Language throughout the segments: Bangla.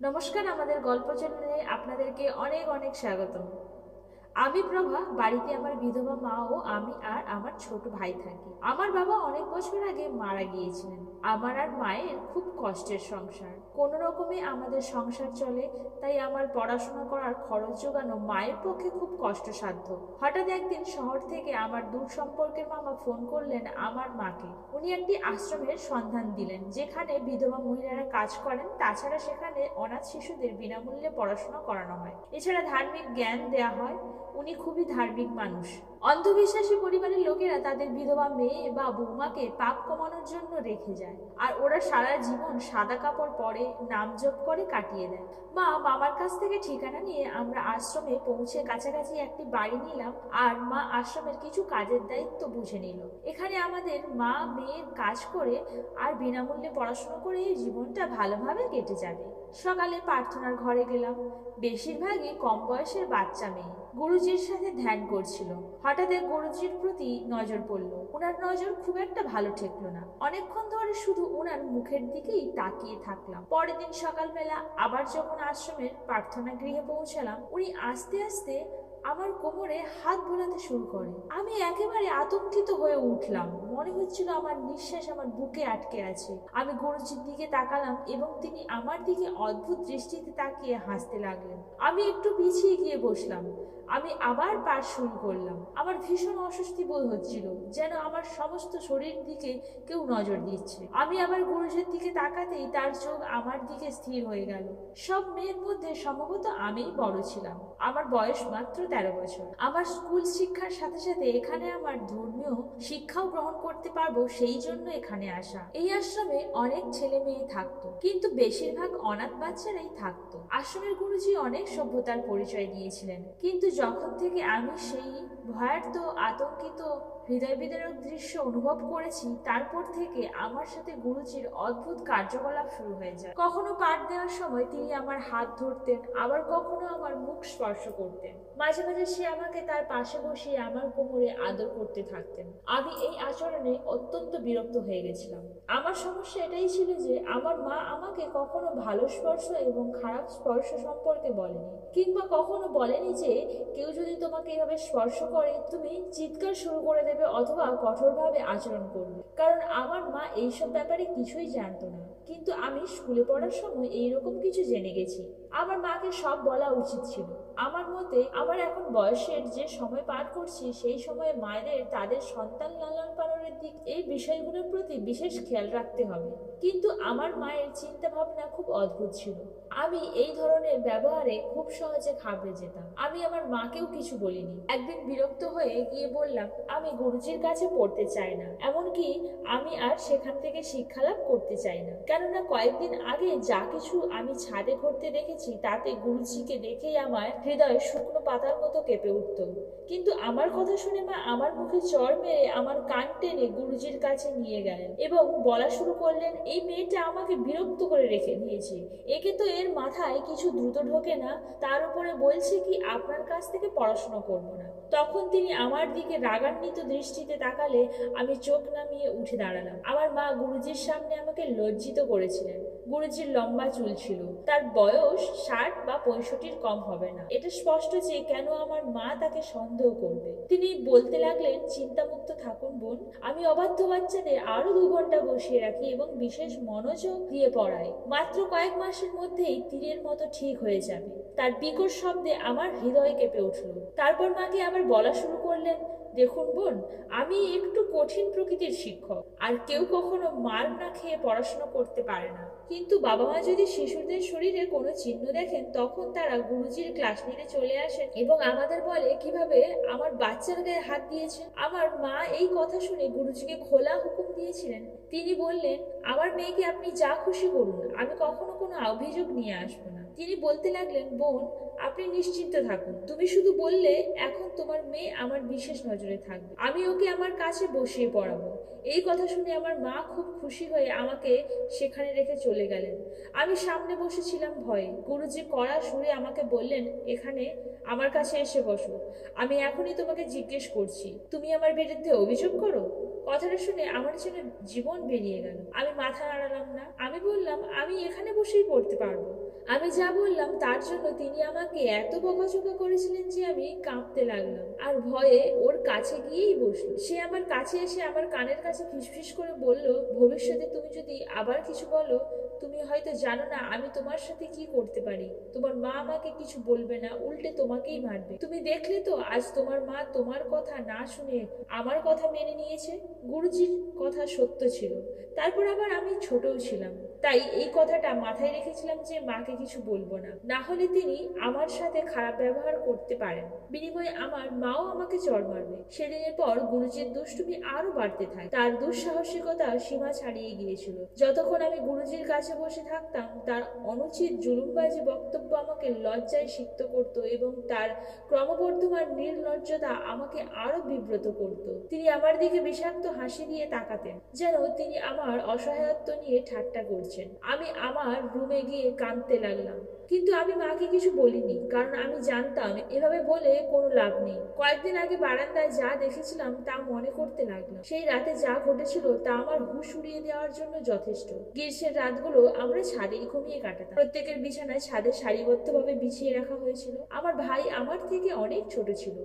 নমস্কার আমাদের গল্প চ্যানেলে আপনাদেরকে অনেক অনেক স্বাগতম। আমি প্রভা বাড়িতে আমার বিধবা মা ও আমি আর আমার ছোট ভাই থাকি। আমার বাবা অনেক বছর আগে মারা গিয়েছিলেন। আমার আর মায়ের খুব কষ্টের সংসার। কোনো রকমে আমাদের সংসার চলে, তাই আমার পড়াশোনা করার খরচ জোগানো মায়ের পক্ষে খুব কষ্টসাধ্য। হঠাৎ একদিন শহর থেকে আমার দূর সম্পর্কের মামা ফোন করলেন আমার মাকে। উনি একটি আশ্রমের সন্ধান দিলেন, যেখানে বিধবা মহিলারা কাজ করেন। তাছাড়া সেখানে অনাথ শিশুদের বিনামূল্যে পড়াশোনা করানো হয়। এছাড়া ধার্মিক জ্ঞান দেয়া হয়। উনি খুবই ধার্মিক মানুষ। অন্ধবিশ্বাসী পরিবারের লোকেরা তাদের বিধবা মেয়ে বা বৌমাকে পাপ কমানোর জন্য রেখে যায়। আর ওরা সারা জীবন সাদা কাপড় পরে, নাম জপ করে কাটিয়ে দেয়। মা, মামার কাছ থেকে ঠিকানা নিয়ে আমরা আশ্রমে পৌঁছে কাছাকাছি একটি বাড়ি নিলাম আর মা আশ্রমের কিছু কাজের দায়িত্ব বুঝে নিল। এখানে আমাদের মা মেয়ের কাজ করে আর বিনামূল্যে পড়াশোনা করে এই জীবনটা ভালোভাবে কেটে যাবে। সকালে প্রার্থনার ঘরে গেলাম। বেশিরভাগই কম বয়সের বাচ্চা মেয়ে। গুরুজির সাথে ধ্যান করছিল। হঠাৎ এক গুরুজির প্রতি নজর পড়ল। উনার নজর খুব একটা ভালো ঠেকল না। অনেকক্ষণ ধরে শুধু ওনার মুখের দিকেই তাকিয়ে থাকলাম। পরের দিন সকালবেলা আবার যখন আশ্রমের প্রার্থনা গৃহে পৌঁছালাম, উনি আস্তে আস্তে আমার কোমরে হাত বোলাতে শুরু করে। আমি একেবারে আতঙ্কিত হয়ে উঠলাম। মনে হচ্ছিল আমার নিঃশ্বাস আমার বুকে আটকে আছে। আমি গুরুজির দিকে তাকালাম এবং তিনি আমার দিকে অদ্ভুত দৃষ্টিতে তাকিয়ে হাসতে লাগলেন। আমি একটু পিছিয়ে গিয়ে বসলাম। আমি আবার পাঠ শুরু করলাম। আমার ভীষণ অস্বস্তি বোধ হচ্ছিল যেন আমার সমস্ত শরীর দিকে কেউ নজর দিচ্ছে। আমি আবার গুরুজির দিকে তাকাতেই তার চোখ আমার দিকে স্থির হয়ে গেল। সব মেয়ের মধ্যে সম্ভবত আমিই বড় ছিলাম। আমার বয়স মাত্র তেরো বছর। আমার স্কুল শিক্ষার সাথে সাথে এখানে আমার ধর্মীয় শিক্ষাও গ্রহণ করতে পারব সেই জন্য এখানে আসা। এই আশ্রমে অনেক ছেলে মেয়ে থাকতো, কিন্তু বেশিরভাগ অনাথ বাচ্চারাই থাকতো। আশ্রমের গুরুজি অনেক সভ্যতার পরিচয় দিয়েছিলেন, কিন্তু যখন থেকে আমি সেই ভয়ার্ত, আতঙ্কিত হৃদয় বিদারক দৃশ্য অনুভব করেছি, তারপর থেকে আমার সাথে গুরুজির অদ্ভুত কার্যকলাপ শুরু হয়ে যায়। কখনো পাঠ দেওয়ার সময় তিনি আমার হাত ধরতেন, আবার কখনো আমার মুখ স্পর্শ করতেন। মাঝে মাঝে সে আমাকে তার পাশে বসিয়ে আমার কোমরে আদর করতে থাকতেন। আমি এই আচরণে অত্যন্ত বিরক্ত হয়ে গেছিলাম। আমার সমস্যা এটাই ছিল যে, আমার মা আমাকে কখনো ভালো স্পর্শ এবং খারাপ স্পর্শ সম্পর্কে বলেনি কিংবা কখনো বলেনি যে, কেউ যদি তোমাকে এভাবে স্পর্শ করে, তুমি চিৎকার শুরু করে দেবে অথবা কঠোরভাবে আচরণ করবে। কারণ আমার মা এইসব ব্যাপারে কিছুই জানতো না। কিন্তু আমি স্কুলে পড়ার সময় এইরকম কিছু জেনে গেছি। আমার মাকে সব বলা উচিত ছিল। আমার মতে, আমার এখন বয়সের যে সময় পার করছি, সেই সময়ে মায়েদের, তাদের সন্তান লালন পালনের দিক, এই বিষয়গুলোর প্রতি বিশেষ খেয়াল রাখতে হবে। কিন্তু আমার মায়ের চিন্তা ভাবনা খুব অদ্ভুত ছিল। আমি এই ধরনের ব্যবহারে খুব সহজে ঘাবড়ে যেতাম। আমি আমার মাকেও কিছু বলিনি। একদিন বিরক্ত হয়ে গিয়ে বললাম, আমি গুরুজির কাছে পড়তে চাই না। এমনকি আমি আর সেখান থেকে শিক্ষালাভ করতে চাই না। কেননা কয়েকদিন আগে যা কিছু আমি ছাদে ঘটতে দেখেছি তাতে গুরুজিকে দেখেই আমার হৃদয় শুকনো পাতার মতো কেঁপে উঠত। কিন্তু আমার কথা শুনে মা আমার মুখে চর মেরে আমার কান টেনে গুরুজির কাছে নিয়ে গেলেন এবং বলা শুরু করলেন, এই মেয়েটা আমাকে বিরক্ত করে রেখে দিয়েছে। একে তো এর মাথায় কিছু দ্রুত ঢোকে না, তার উপরে বলছে কি, আপনার কাছ থেকে পড়াশোনা করব না। তখন তিনি আমার দিকে রাগান্বিত দৃষ্টিতে তাকালে আমি চোখ নামিয়ে উঠে দাঁড়ালাম। আমার মা গুরুজির সামনে আমাকে লজ্জিত করেছিলেন। গুরুজির লম্বা চুল ছিল। তার বয়স ষাট বা পঁয়ষট্টির কম হবে না। এটা স্পষ্ট যে কেন আমার মা তাকে সন্দেহ করবে। তিনি বলতে লাগলেন, চিন্তামুক্ত থাকুন বোন। আমি অবাধ্য বাচ্চাদের আরও দু ঘণ্টা বসিয়ে রাখি এবং বিশেষ মনোযোগ দিয়ে পড়াই। মাত্র কয়েক মাসের মধ্যেই তীরের মতো ঠিক হয়ে যাবে। তার বিকট শব্দে আমার হৃদয় কেঁপে উঠল। তারপর মাকে আবার বলা শুরু করলেন দেখুন বোন, আমি একটু কঠিন প্রকৃতির শিক্ষক, আর কেউ কখনো মার না খেয়ে পড়াশোনা করতে পারে না। কিন্তু বাবা মা যদি শিশুদের শরীরে কোনো চিহ্ন দেখেন, তখন তারা গুরুজির ক্লাস নিতে চলে আসেন এবং আমাদের বলে, কীভাবে? আমার বাচ্চার গায়ে হাত দিয়েছে আমার মা এই কথা শুনে গুরুজিকে খোলা হুকুম দিয়েছিলেন। তিনি বললেন, আমার মেয়েকে আপনি যা খুশি করুন, আমি কখনো কোনো অভিযোগ নিয়ে আসব না। তিনি বলতে লাগলেন, বোন, আপনি নিশ্চিন্ত থাকুন। তুমি শুধু বললে এখন তোমার মেয়ে আমার বিশেষ নজরে থাকবে। আমি ওকে আমার কাছে বসিয়ে পড়াবো। এই কথা শুনে আমার মা খুব খুশি হয়ে আমাকে সেখানে রেখে চলে গেলেন। আমি সামনে বসেছিলাম ভয়ে। গুরুজি কড়া সুরে আমাকে বললেন, এখানে, আমার কাছে এসে বসো। আমি এখনই তোমাকে জিজ্ঞেস করছি, তুমি আমার বিরুদ্ধে অভিযোগ করো? কথাটা শুনে আমার যেন জীবন বেরিয়ে গেল। আমি মাথা নাড়ালাম না। আমি বললাম, আমি এখানে বসেই পড়তে পারব। আমি যা বললাম তার জন্য তিনি আমাকে এত বকাচোকা করেছিলেন যে আমি কাঁপতে লাগলাম। আর ভয়ে ওর কাছে গিয়েই বসল। সে আমার কাছে এসে আমার কানের কাছে ফিসফিস করে বলল, ভবিষ্যতে তুমি যদি আবার কিছু বলো তুমি হয়তো জানো না আমি তোমার সাথে কি করতে পারি। তোমার মা আমাকে কিছু বলবে না, উল্টে তোমাকেই মারবে। তুমি দেখলে তো আজ তোমার মা তোমার কথা না শুনে আমার কথা মেনে নিয়েছে? গুরুজির কথা সত্য ছিল। তারপর আবার আমি ছোটও ছিলাম। তাই এই কথাটা মাথায় রেখেছিলাম যে মাকে কিছু বলব না। না হলে তিনি আমার সাথে খারাপ ব্যবহার করতে পারেন। বিনিময়ে আমার মাও আমাকে চর মারবে। সেদিনের পর গুরুজির দুষ্টুমি আরও বাড়তে থাকে। তার দুঃসাহসিকতা সীমা ছাড়িয়ে গিয়েছিল। যতক্ষণ আমি গুরুজির কাছে বসে থাকতাম, তার অনুচিত জুলুমবাজি বক্তব্য আমাকে লজ্জায় সিক্ত করত এবং তার ক্রমবর্ধমান নির্লজ্জতা আমাকে আরও বিব্রত করত। তিনি আমার দিকে বিষাক্ত হাসি দিয়ে তাকাতেন, যেন তিনি আমার অসহায়ত্ব নিয়ে ঠাট্টা করছেন। আমি আমার রুমে গিয়ে কাঁদতে লাগলাম। কিন্তু আমি মাকে কিছু বলিনি, কারণ আমি জানতাম এভাবে বলে কোনো লাভ নেই। কয়েকদিন আগে বারান্দায় যা দেখেছিলাম তা মনে করতে লাগলাম। সেই রাতে যা ঘটেছিল তা আমার হুশ উড়িয়ে দেওয়ার জন্য যথেষ্ট। গ্রীষ্মের রাতগুলো আমরা ছাদেই ঘুমিয়ে কাটাতাম। প্রত্যেকের বিছানায় ছাদে সারিবদ্ধভাবে বিছিয়ে রাখা হয়েছিল। আমার ভাই আমার থেকে অনেক ছোট ছিল।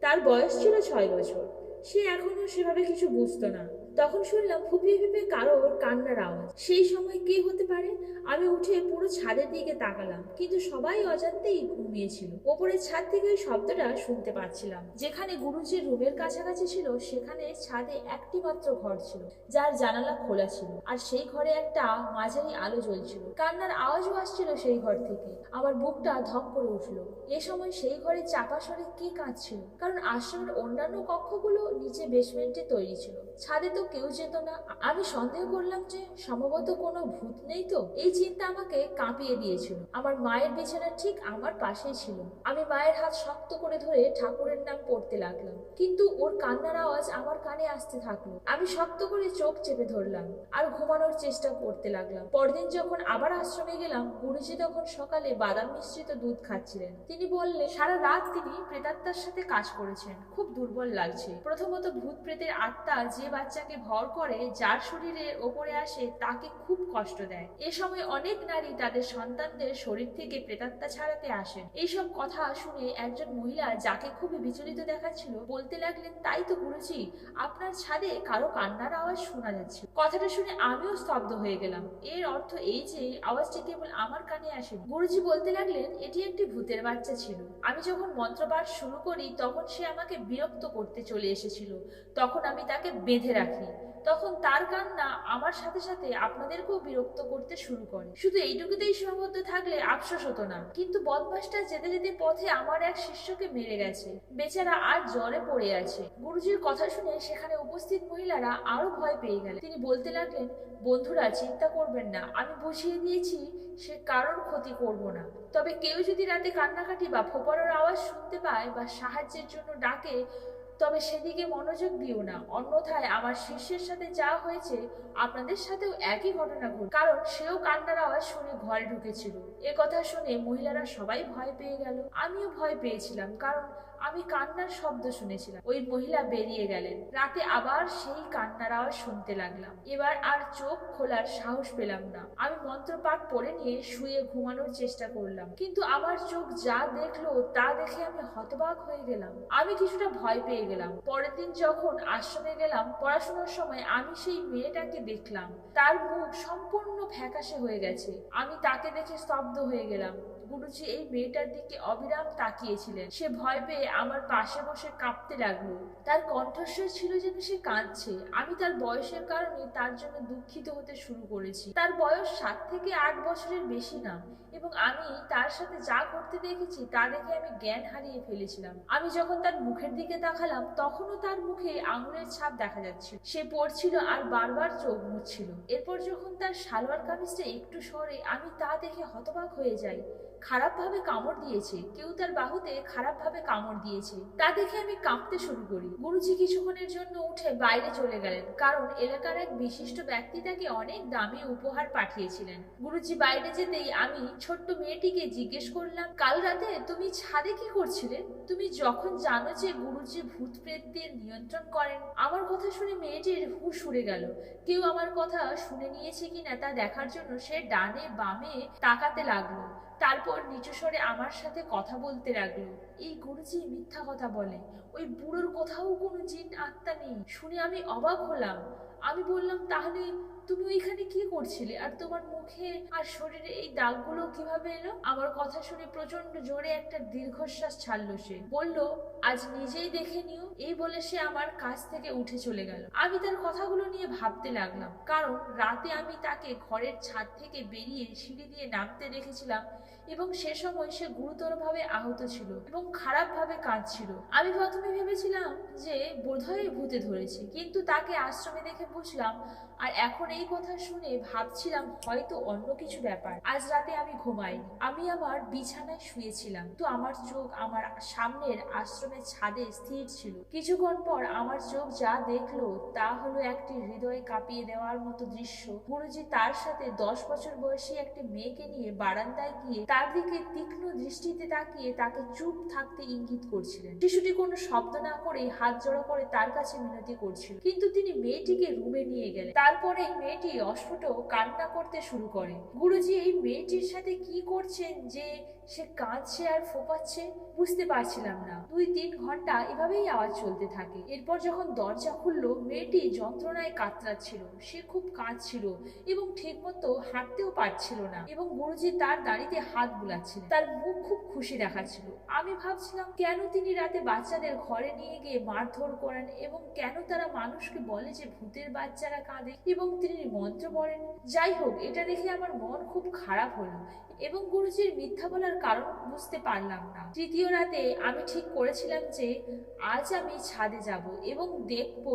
তার বয়স ছিল ছয় বছর। সে এখনও সেভাবে কিছু বুঝতো না। তখন শুনলাম ফুপিয়ে ফুপিয়ে কারোর কান্নার আওয়াজ। সেই সময় কে হতে পারে? আমি উঠে পুরো ছাদের দিকে তাকালাম, কিন্তু সবাই অজান্তেই ঘুমিয়েছিল। ওপরের ছাদ থেকে ওই শব্দটা শুনতে পাচ্ছিলাম। যেখানে গুরুজির রুমের কাছাকাছি ছিল, সেখানে ছাদে একটি মাত্র ঘর ছিল, যার জানালা খোলা ছিল, আর সেই ঘরে একটা মাঝারি আলো জ্বলছিল। কান্নার আওয়াজও আসছিল সেই ঘর থেকে। আমার বুকটা ধক করে উঠল। এ সময় সেই ঘরে চাপা স্বরে কে কাঁদছিল? কারণ আশ্রমের অন্যান্য কক্ষগুলো নিচে বেসমেন্টে তৈরি ছিল। ছাদে তো কেউ যেত না। আমি সন্দেহ করলাম যে সম্ভবত কোনো ভূত নেই তো। এই চিন্তা আমাকে কাঁপিয়ে দিয়েছিল। আমার মায়ের বিছানা ঠিক আমার পাশেই ছিল। আমি মায়ের হাত শক্ত করে ধরে ঠাকুরের নাম পড়তে লাগলাম। কিন্তু ওর কান্নার আওয়াজ আমার কানে আসতে থাকল। আমি শক্ত করে চোখ চেপে ধরলাম আর ঘুমানোর চেষ্টা করতে লাগলাম। পরদিন যখন আবার আশ্রমে গেলাম, গুরুজি তখন সকালে বাদাম মিশ্রিত দুধ খাচ্ছিলেন। তিনি বললেন, সারা রাত তিনি প্রেতাত্মার সাথে কাজ করেছেন। খুব দুর্বল লাগছে। প্রথমত ভূত প্রেতের আত্মা যে বাচ্চাকে ভর করে, যার শরীরের ওপরে আসে, তাকে খুব কষ্ট দেয়। এ সময় অনেক নারী তাদের সন্তানদের শরীর থেকে প্রেতাত্মা ছাড়াতে আসেন। এইসব কথা শুনে একজন মহিলা যাকে খুবই বিচলিত দেখাচ্ছিল, বলতে লাগলেন, তাই তো গুরুজি, আপনার ছাদে কারও কান্নার আওয়াজ শোনা যাচ্ছে। কথাটা শুনে আমিও স্তব্ধ হয়ে গেলাম। এর অর্থ এই যে, আওয়াজটি কেবল আমার কানে আসে গুরুজি বলতে লাগলেন, এটি একটি ভূতের বাচ্চা ছিল। আমি যখন মন্ত্রপাঠ শুরু করি, তখন সে আমাকে বিরক্ত করতে চলে এসেছিল তখন আমি তাকে বেঁধে রাখি। তখন তার কান্না আমার সাথে সাথে আপনাদেরকেও বিরক্ত করতে শুরু করে। শুধু এইটুকুতেই সীমাবদ্ধ থাকলে আফসোস হতো না। কিন্তু বদমাসটা যেতে যেতে পথে আমার এক শিষ্যকে মেরে গেছে। বেচারা আর জ্বরে পড়ে আছে। গুরুজির কথা শুনে সেখানে উপস্থিত মহিলারা আরও ভয় পেয়ে গেলেন। তিনি বলতে লাগলেন, বন্ধুরা, চিন্তা করবেন না। আমি বুঝিয়ে দিয়েছি, সে কারোর ক্ষতি করব না। তবে কেউ যদি রাতে কান্নাকাটি বা ফোপানোর আওয়াজ শুনতে পায় বা সাহায্যের জন্য ডাকে তবে সেদিকে মনোযোগ দিও না। অন্যথায় আমার শিষ্যের সাথে যা হয়েছে, আপনাদের সাথেও একই ঘটনা ঘট। কারণ সেও কান্নার আওয়াজ শুনে ঘরে ঢুকেছিল। এ কথা শুনে মহিলারা সবাই ভয় পেয়ে গেল। আমিও ভয় পেয়েছিলাম, কারণ আমি কান্নার শব্দ শুনেছিলাম। ওই মহিলা বেরিয়ে গেলেন। রাতে আবার সেই কান্নার আওয়াজ শুনতে লাগলাম। এবার আর চোখ খোলার সাহস পেলাম না। আমি মন্ত্রপাঠ পড়ে নিয়ে শুয়ে ঘুমানোর চেষ্টা করলাম। কিন্তু আমার চোখ যা দেখল তা দেখে আমি হতবাক হয়ে গেলাম। আমি কিছুটা ভয় পেয়ে গেলাম। পরের দিন যখন আশ্রমে গেলাম, পড়াশোনার সময় আমি সেই মেয়েটাকে দেখলাম। তার মুখ সম্পূর্ণ ফ্যাকাশে হয়ে গেছে। আমি তাকে দেখে স্তব্ধ হয়ে গেলাম। গুরুজি এই মেয়েটার দিকে অবিরাম তাকিয়েছিলেন। সে ভয় পেয়ে আমার পাশে বসে কাঁপতে লাগল। তার কণ্ঠস্বর ছিল যেন সে কাঁদছে। আমি তার বয়সের কারণে তার জন্য দুঃখিত হতে শুরু করেছি। তার বয়স সাত থেকে আট বছরের বেশি না। এবং আমি তার সাথে যা করতে দেখেছি তা দেখে আমি জ্ঞান হারিয়ে ফেলেছিলাম। আমি যখন তার মুখের দিকে তাকালাম, তখনও তার মুখে আঙুলের ছাপ দেখা যাচ্ছিল। সে পড়ছিল আর বারবার চোখ মুছছিল। এরপর যখন তার সালোয়ার কামিজটা একটু সরে, আমি তা দেখে হতবাক হয়ে যাই। খারাপভাবে কামড় দিয়েছে। কেউ তার বাহুতে খারাপভাবে কামড় দিয়েছে। তা দেখে আমি কাঁপতে শুরু করি। গুরুজি কিছুক্ষণের জন্য উঠে বাইরে চলে গেলেন, কারণ এলাকার এক বিশিষ্ট ব্যক্তি তাকে অনেক দামি উপহার পাঠিয়েছিলেন। গুরুজি বাইরে যেতেই আমি ছোট্ট মেয়েটিকে জিজ্ঞেস করলাম, কাল রাতে তুমি ছাদে কি করছিলে? তুমি যখন জানো যে গুরুজি ভূত প্রেতদের নিয়ন্ত্রণ করেন, আমার কথা শুনে মেয়েটির হুশ উড়ে গেল। কেউ আমার কথা শুনে নিয়েছে কিনা তা দেখার জন্য সে ডানে বামে তাকাতে লাগল। তারপর নিচু স্বরে আমার সাথে কথা বলতে লাগল। এই গুরুজি মিথ্যা কথা বলে। ওই বুড়োর কোথাও কোনো জিন আত্মা নেই। শুনে আমি অবাক হলাম। আমি বললাম, তাহলে তুমি ওইখানে কি করছিলে? আর তোমার মুখে আর শরীরে এই দাগগুলো কীভাবে এলো? আমার কথা শুনে প্রচণ্ড জোরে একটা দীর্ঘশ্বাস ছাড়লো সে। বলল, আজ নিজেই দেখে নিও। এই বলে সে আমার কাছ থেকে উঠে চলে গেল। আমি তার কথাগুলো নিয়ে ভাবতে লাগলাম। কারণ রাতে আমি তাকে ঘরের ছাদ থেকে বেরিয়ে সিঁড়ি দিয়ে নামতে দেখেছিলাম এবং সে সময় সে গুরুতরভাবে আহত ছিল এবং খারাপভাবে কাঁদছিল। আমি প্রথমে ভেবেছিলাম যে বোধহয় ভূতে ধরেছে, কিন্তু তাকে আশ্রমে দেখে বুঝলাম আর এখন এই কথা শুনে ভাবছিলাম হয়তো অন্য কিছু ব্যাপার। আজ রাতে আমি ঘুমাইনি। আমি আমার বিছানায় শুয়েছিলাম। তো আমার চোখ আমার সামনের আশ্রমের ছাদে স্থির ছিল। কিছুক্ষণ পর আমার চোখ যা দেখল তা হলো একটি হৃদয় কাঁপিয়ে দেওয়ার মতো দৃশ্য। গুরুজি তার সাথে দশ বছর বয়সী একটি মেয়েকে নিয়ে বারান্দায় গিয়ে তার দিকে তীক্ষ্ণ দৃষ্টিতে তাকিয়ে তাকে চুপ থাকতে ইঙ্গিত করছিলেন। শিশুটি কোনো শব্দ না করে হাত জড়ো করে তার কাছে মিনতি করছিল। কিন্তু তিনি মেয়েটিকে রুমে নিয়ে গেলেন। তারপরে মেয়েটি অস্ফুট কান্না করতে শুরু করে। গুরুজি, এই মেয়েটির সাথে কি করছেন যে সে কাঁদছে আর ফোপাচ্ছে, বুঝতে পারছিলাম না। দুই তিন ঘণ্টা এভাবেই আওয়াজ চলতে থাকে। এরপর যখন দরজা খুললো, মেয়েটি যন্ত্রণায় কাতরাচ্ছিল। সে খুব কাঁদছিল এবং ঠিকমতো হাঁটতেও পারছিল না এবং গুরুজি তার দাড়িতে হাত বুলাচ্ছিলেন। তার মুখ খুব খুশি দেখাচ্ছিল। আমি ভাবছিলাম, কেন তিনি রাতে বাচ্চাদের ঘরে নিয়ে গিয়ে মারধর করেন এবং কেন তারা মানুষকে বলে যে ভূতের বাচ্চারা কাঁদে এবং তিনি মন্ত্র পড়েন? যাই হোক, এটা দেখে আমার মন খুব খারাপ হলো এবং গুরুজির মিথ্যা বলার কারণ বুঝতে পারলাম না। তৃতীয় রাতে আমি ঠিক করেছিলাম যে, আজ আমি ছাদে যাব এবং দেখব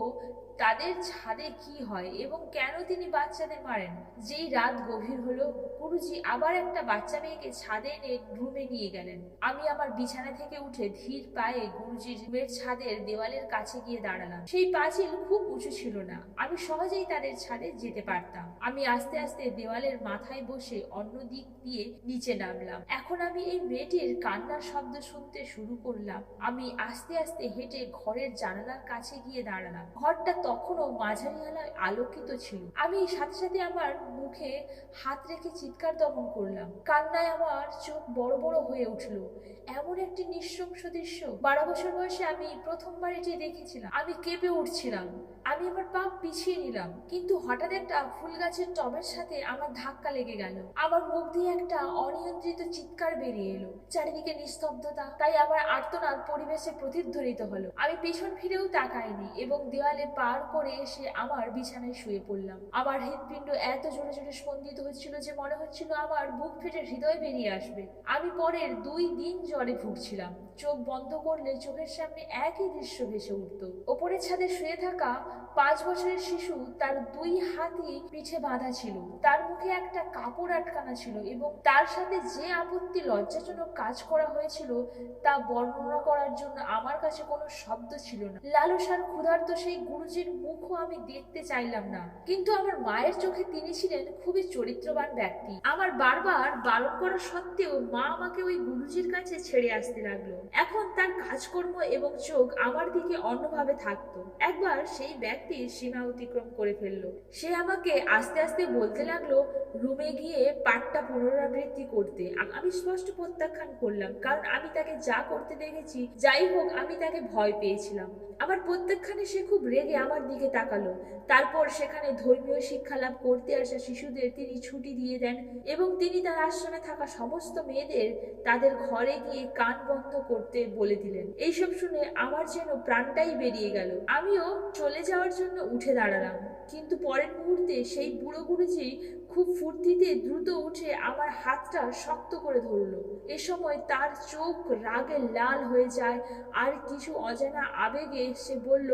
তাদের ছাদে কি হয় এবং কেন তিনি বাচ্চাদের মারেন? যেই রাত গভীর হলো, গুরুজি আবার একটা বাচ্চা মেয়েকে ছাদে এনে রুমে নিয়ে গেলেন। আমি আমার বিছানা থেকে উঠে ধীর পায়ে গুরুজির রুমের ছাদের দেওয়ালের কাছে গিয়ে দাঁড়ালাম। সেই পাঁচিল খুব উঁচু ছিল না। আমি সহজেই তাদের ছাদে যেতে পারতাম। আমি আস্তে আস্তে দেওয়ালের মাথায় বসে অন্য দিক দিয়ে নিচে নামলাম। এখন আমি এই মেয়েটির কান্নার শব্দ শুনতে শুরু করলাম। আমি আস্তে আস্তে হেঁটে ঘরের জানালার কাছে গিয়ে দাঁড়ালাম। ঘরটা তখনও মাঝারি আলোয় আলোকিত ছিল। আমি সাথে সাথে আমার মুখে হাত রেখে চিৎকার দমন করলাম। কান্নায় আমার চোখ বড় বড় হয়ে উঠল। এমন একটি নৃশংস দৃশ্য। বারো বছর বয়সে আমি প্রথমবার এটি দেখেছিলাম। আমি কেঁপে উঠছিলাম। আমি আমার পা পিছিয়ে নিলাম। কিন্তু হঠাৎ একটা ফুল গাছের টবের সাথে আমার ধাক্কা লেগে গেল। আমার মুখ দিয়ে একটা অনিয়ন্ত্রিত চিৎকার বেরিয়ে এলো। চারিদিকে নিস্তব্ধতা। তাই আমার আর্তনাদ পরিবেশে প্রতিধ্বনিত হলো। আমি পিছন ফিরেও তাকাইনি এবং দেওয়ালে পার করে এসে আমার বিছানায় শুয়ে পড়লাম। আমার হৃদপিণ্ড এত জোরে জোরে স্পন্দিত হচ্ছিল যে মনে হচ্ছিল আমার বুক ফেটে হৃদয় বেরিয়ে আসবে। আমি পরের দুই দিন জ্বরে ভুগছিলাম। চোখ বন্ধ করলে চোখের সামনে একই দৃশ্য ভেসে উঠত। ওপরের ছাদে শুয়ে থাকা পাঁচ বছরের শিশু তার দুই হাতই পিঠে বাঁধা ছিল। তার মুখে একটা কাপড় আটকানো ছিল এবং তার সাথে যে আপত্তি লজ্জাজনক কাজ করা হয়েছিল তা বর্ণনা করার জন্য আমার কাছে কোনো শব্দ ছিল না। লালসার ক্ষুধার্ত সেই গুরুজির মুখও আমি দেখতে চাইলাম না। কিন্তু আমার মায়ের চোখে তিনি ছিলেন খুবই চরিত্রবান ব্যক্তি। আমার বারবার বারণ করা সত্ত্বেও মা আমাকে ওই গুরুজির কাছে ছেড়ে আসতে লাগল। এখন তার কাজকর্ম এবং চোখ আমার দিকে অন্যভাবে থাকতো। একবার সেই ব্যক্তির সীমা অতিক্রম করে ফেলল। সে আমাকে আস্তে আস্তে বলতে লাগল, রুমে গিয়ে পাঠটা পুনরাবৃত্তি করতে। আমি স্পষ্ট প্রত্যাখ্যান করলাম, কারণ আমি তাকে যা করতে দেখেছি, যাই হোক, আমি তাকে ভয় পেয়েছিলাম। আমার প্রত্যাখ্যানে সে খুব রেগে আমার দিকে তাকালো। তারপর সেখানে ধর্মীয় শিক্ষা লাভ করতে আসা শিশুদের তিনি ছুটি দিয়ে দেন এবং তিনি তার আশ্রমে থাকা সমস্ত মেয়েদের তাদের ঘরে গিয়ে কান বন্ধ করতে বলে দিলেন। এইসব শুনে আমার যেন প্রাণটাই বেরিয়ে গেল। আমিও চলে যাওয়ার জন্য উঠে দাঁড়ালাম। কিন্তু পরের মুহূর্তে সেই বুড়ো গুরুজি খুব ফুর্তিতে দ্রুত উঠে আমার হাতটা শক্ত করে ধরলো। এ সময় তার চোখ রাগে লাল হয়ে যায়, আর কিছু অজানা আবেগে সে বলল,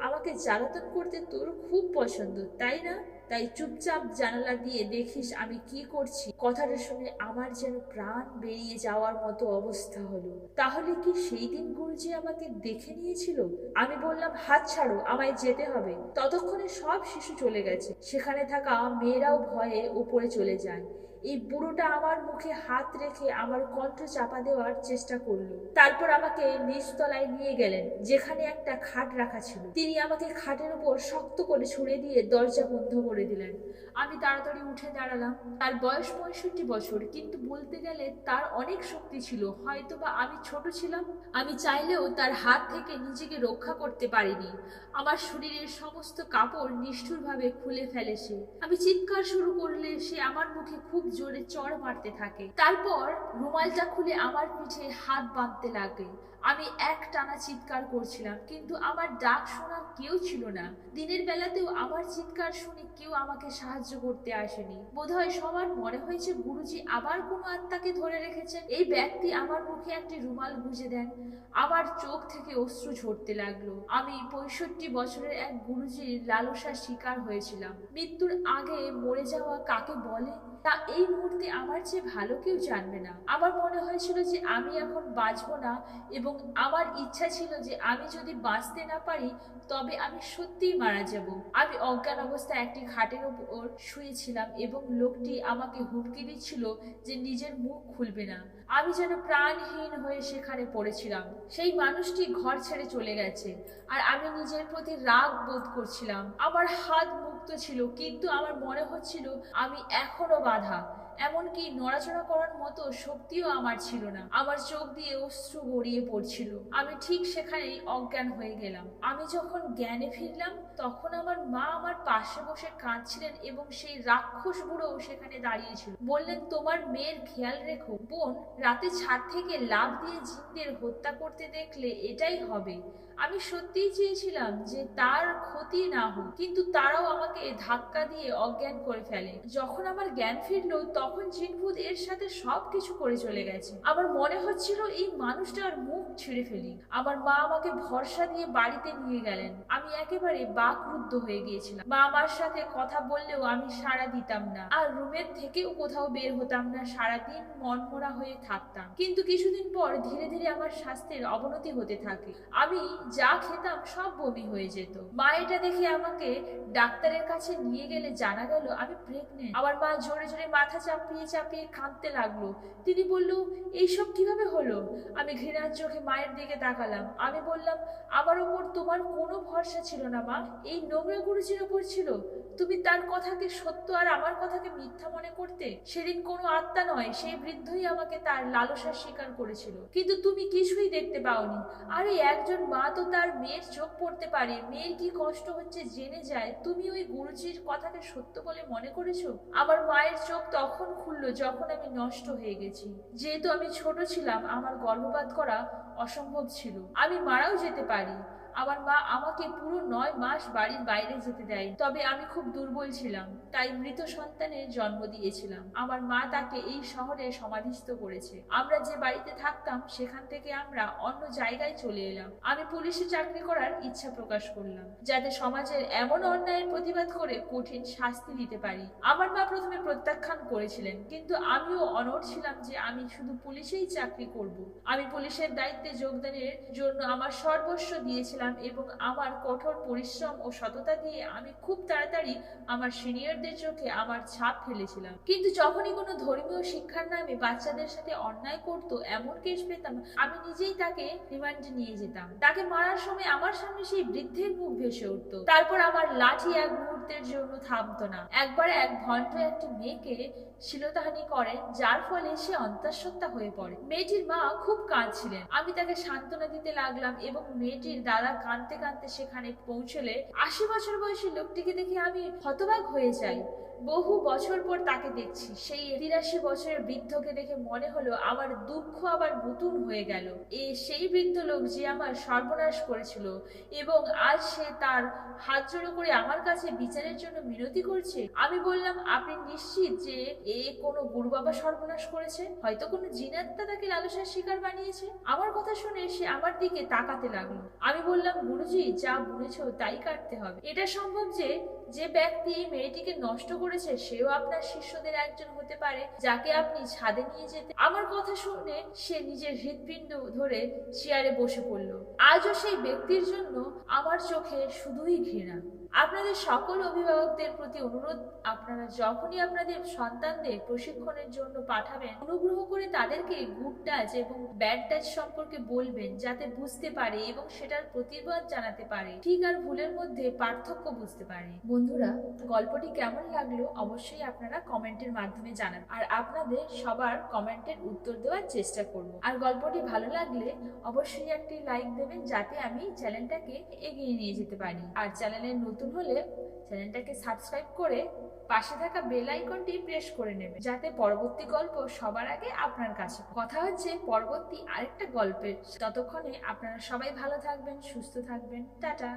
আমাকে জ্বালাতন করতে তোর খুব পছন্দ, তাই না? তাই চুপচাপ জানালা দিয়ে দেখিস আমি কি করছি। কথাটা শুনে আমার যেন প্রাণ বেরিয়ে যাওয়ার মতো অবস্থা হলো। তাহলে কি সেই দিন গুরুজি আমাকে দেখে নিয়েছিল? আমি বললাম, হাত ছাড়ো, আমায় যেতে হবে। ততক্ষণে সব শিশু চলে গেছে। সেখানে থাকা মেয়েরাও ভয়ে উপরে চলে যায়। এই বুড়োটা আমার মুখে হাত রেখে আমার কণ্ঠ চাপা দেওয়ার চেষ্টা করল। তারপর আমাকে নিচতলায় নিয়ে গেলেন, যেখানে একটা খাট রাখা ছিল। তিনি আমাকে খাটের উপর শক্ত করে ছুড়ে দিয়ে দরজা বন্ধ করে দিলেন। আমি তাড়াতাড়ি উঠে দাঁড়ালাম। তার বয়স পঁয়ষট্টি বছর, কিন্তু বলতে গেলে তার অনেক শক্তি ছিল। হয়তোবা আমি ছোট ছিলাম। আমি চাইলেও তার হাত থেকে নিজেকে রক্ষা করতে পারিনি। আমার শরীরের সমস্ত কাপড় নিষ্ঠুরভাবে খুলে ফেলে সে। আমি চিৎকার শুরু করলে সে আমার মুখে খুব জোরে চড় মারতে থাকে। তারপর রুমালটা খুলে আমার পিঠে হাত বাঁধতে লাগে আমি এক টানা চিৎকার করছিলাম, কিন্তু আমার ডাক শোনা কেউ ছিল না। দিনের বেলাতেও আমার চিৎকার শুনে কেউ আমাকে সাহায্য করতে আসেনি। বোধহয় সবার মনে হয়েছে গুরুজি আবার কোনো আত্মাকে ধরে রেখেছেন। এই ব্যক্তি আমার মুখে একটি রুমাল গুজে দেন। আমার চোখ থেকে অশ্রু ঝরতে লাগল। আমি পঁয়ষট্টি বছরের এক গুরুজির লালসার শিকার হয়েছিলাম। মৃত্যুর আগে মরে যাওয়া কাকে বলে? তা এই মুহূর্তে আমার চেয়ে ভালো কেউ জানবে না। আমার মনে হয়েছিল যে আমি এখন বাঁচবো না এবং আমার ইচ্ছা ছিল যে আমি যদি বাঁচতে না পারি, তবে আমি সত্যিই মারা যাব। আমি অজ্ঞান অবস্থায় একটি খাটের উপর শুয়েছিলাম এবং লোকটি আমাকে হুমকি দিচ্ছিল যে নিজের মুখ খুলবে না। আমি যেন প্রাণহীন হয়ে সেখানে পড়েছিলাম। সেই মানুষটি ঘর ছেড়ে চলে গেছে আর আমি নিজের প্রতি রাগ বোধ করছিলাম। আমার হাত মুক্ত ছিল কিন্তু আমার মনে হচ্ছিল আমি এখনও বাধা। এমনকি নড়াচড়া করার মতো শক্তিও আমার ছিল না। আমার চোখ দিয়ে অশ্রু গড়িয়ে পড়ছিল। আমি ঠিক সেখানেই অজ্ঞান হয়ে গেলাম। আমি যখন জ্ঞানে ফিরলাম, তখন আমার মা আমার পাশে বসে কাঁদছিলেন এবং সেই রাক্ষস বুড়োও সেখানে দাঁড়িয়েছিল। বললেন, তোমার মেয়ের খেয়াল রেখো। বোন রাতে ছাদ থেকে লাভ দিয়ে জিনদের হত্যা করতে দেখলে এটাই হবে। আমি সত্যিই চেয়েছিলাম যে তার ক্ষতি না হোক, কিন্তু তারাও আমাকে ধাক্কা দিয়ে অজ্ঞান করে ফেলে। যখন আমার জ্ঞান ফিরলো তখন জিনভূত এর সাথে সবকিছু করে চলে গেছে। আমার মনে হচ্ছিল এই মানুষটার মুখ ছিঁড়ে ফেলি। আমার মা আমাকে ভরসা দিয়ে বাড়িতে নিয়ে গেলেন। আমি একেবারে বাকরুদ্ধ হয়ে গিয়েছিলাম। মা আমার সাথে কথা বললেও আমি সাড়া দিতাম না। আর রুমের থেকেও কোথাও বের হতাম না, সারাদিন মনমরা হয়ে থাকতাম। কিন্তু কিছুদিন পর ধীরে ধীরে আমার স্বাস্থ্যের অবনতি হতে থাকে। আমি যা খেতাম সব বমি হয়ে যেত। মা এটা দেখে আমাকে ডাক্তারের কাছে নিয়ে গেলে জানা গেল আমি প্রেগনেন্ট আমার মা জোরে জোরে মাথা চাপিয়ে চাপিয়ে কাঁদতে লাগল। তিনি বলল, এইসব কীভাবে হলো? আমি ঘৃণার চোখে মায়ের দিকে তাকালাম। আমি বললাম, আমার ওপর তোমার কোনো ভরসা ছিল না, মা। এই নোংরা গুরুজির ওপর ছিল। তুমি তার কথাকে সত্য আর আমার কথাকে মিথ্যা মনে করতে, সেদিন কোনো আত্মা নয়, সেই বৃদ্ধই আমাকে তার লালসার স্বীকার করেছিল। কিন্তু তুমি কিছুই দেখতে পাওনি। আরে, একজন মা তো তার মেয়ের চোখ পড়তে পারে। মেয়ের কি কষ্ট হচ্ছে জেনে যায়? তুমি ওই গুরুজির কথাকে সত্য বলে মনে করেছ? আমার মায়ের চোখ তখন খুললো, যখন আমি নষ্ট হয়ে গেছি। যেহেতু আমি ছোট ছিলাম, আমার গর্ভপাত করা অসম্ভব ছিল। আমি মারাও যেতে পারি। আমার মা আমাকে পুরো নয় মাস বাড়ির বাইরে যেতে দেয় তবে আমি খুব দুর্বল ছিলাম, তাই মৃত সন্তানের জন্ম দিয়েছিলাম। আমার মা তাকে এই শহরে সমাধিস্থ করেছে। আমরা যে বাড়িতে থাকতাম, সেখান থেকে আমরা অন্য জায়গায় চলে এলাম। আমি পুলিশে চাকরি করার ইচ্ছা প্রকাশ করলাম, যাতে সমাজের এমন অন্যায়ের প্রতিবাদ করে কঠিন শাস্তি দিতে পারি। আমার মা প্রথমে প্রত্যাখ্যান করেছিলেন, কিন্তু আমিও অনড় ছিলাম যে আমি শুধু পুলিশেই চাকরি করব। আমি পুলিশের দায়িত্বে যোগদানের জন্য আমার সর্বস্ব দিয়েছিলাম এবং আমার কঠোর পরিশ্রম ও সততা দিয়ে আমি খুব তাড়াতাড়ি আমার সিনিয়রদের চোখে আমার ছাপ ফেলেছিলাম। কিন্তু যখনই কোনো ধর্মীয় শিক্ষার নামে বাচ্চাদের সাথে অন্যায় করত, এমন কেস পেতাম, আমি নিজেই তাকে রিমান্ডে নিয়ে যেতাম। তাকে মারার সময় আমার সামনে সেই বৃদ্ধের মুখ ভেসে উঠতো। তারপর আমার লাঠি এক মুহূর্তের জন্য থামতো না। একবার এক ভণ্ড একটি মেয়েকে শিলতাহানি করে যার ফলে সে অন্তঃসত্ত্বা হয়ে পড়ে। মেয়েটির মা খুব কাঁদছিলেন। আমি তাকে সান্ত্বনা দিতে লাগলাম এবং মেয়েটির দাদা কাঁদতে কাঁদতে সেখানে পৌঁছলে আশি বছর বয়সী লোকটিকে দেখে আমি হতবাক হয়ে যাই। বহু বছর পর তাকে দেখছি। সেই তিরাশি বছরের বৃদ্ধকে দেখে মনে হলো, আমার দুঃখ আবার নতুন হয়ে গেল। এ সেই বৃদ্ধ লোক যে আমার সর্বনাশ করেছিল এবং আজ সে তার হাত জোড়ো করে আমার কাছে বিচারের জন্য মিনতি করছে। আমি বললাম, আপনি নিশ্চিত যে এ কোনো গুরু বাবা সর্বনাশ করেছে? হয়তো কোনো জিনাত্মা তাকে লালসার শিকার বানিয়েছে? আমার কথা শুনে সে আমার দিকে তাকাতে লাগল। আমি বললাম, গুরুজি, যা বলেছ তাই কাটতে হবে। এটা সম্ভব যে যে ব্যক্তি এই মেয়েটিকে নষ্ট করেছে, সেও আপনার শিষ্যদের একজন হতে পারে, যাকে আপনি ছাদে নিয়ে যেতে আমার কথা শুনে সে নিজের হৃদপিণ্ড ধরে চেয়ারে বসে পড়ল। আজও সেই ব্যক্তির জন্য আমার চোখে শুধুই ঘৃণা। আপনাদের সকল অভিভাবকদের প্রতি অনুরোধ, আপনারা যখনই আপনাদের সন্তানদের প্রশিক্ষণের জন্য পাঠাবেন, অনুগ্রহ করে তাদেরকে গুড টাচ এবং ব্যাড টাচ সম্পর্কে বলবেন যাতে বুঝতে পারে এবং সেটার প্রতিবাদ জানাতে পারে। ঠিক আর ভুলের মধ্যে পার্থক্য বুঝতে পারে। বন্ধুরা, গল্পটি কেমন লাগল অবশ্যই আপনারা কমেন্টের মাধ্যমে জানাবেন আর আপনাদের সবার কমেন্টের উত্তর দেওয়ার চেষ্টা করব। আর গল্পটি ভালো লাগলে অবশ্যই একটি লাইক দেবেন যাতে আমি চ্যানেলটাকে এগিয়ে নিয়ে যেতে পারি। আর চ্যানেলে নতুন হলে চ্যানেলটাকে সাবস্ক্রাইব করে পাশে থাকা বেল আইকনটি প্রেস করে নেবে, যাতে পরবর্তী গল্প সবার আগে আপনার কাছে কথা হচ্ছে পরবর্তী আরেকটা গল্পের, ততক্ষণে আপনারা সবাই ভালো থাকবেন, সুস্থ থাকবেন, টাটা।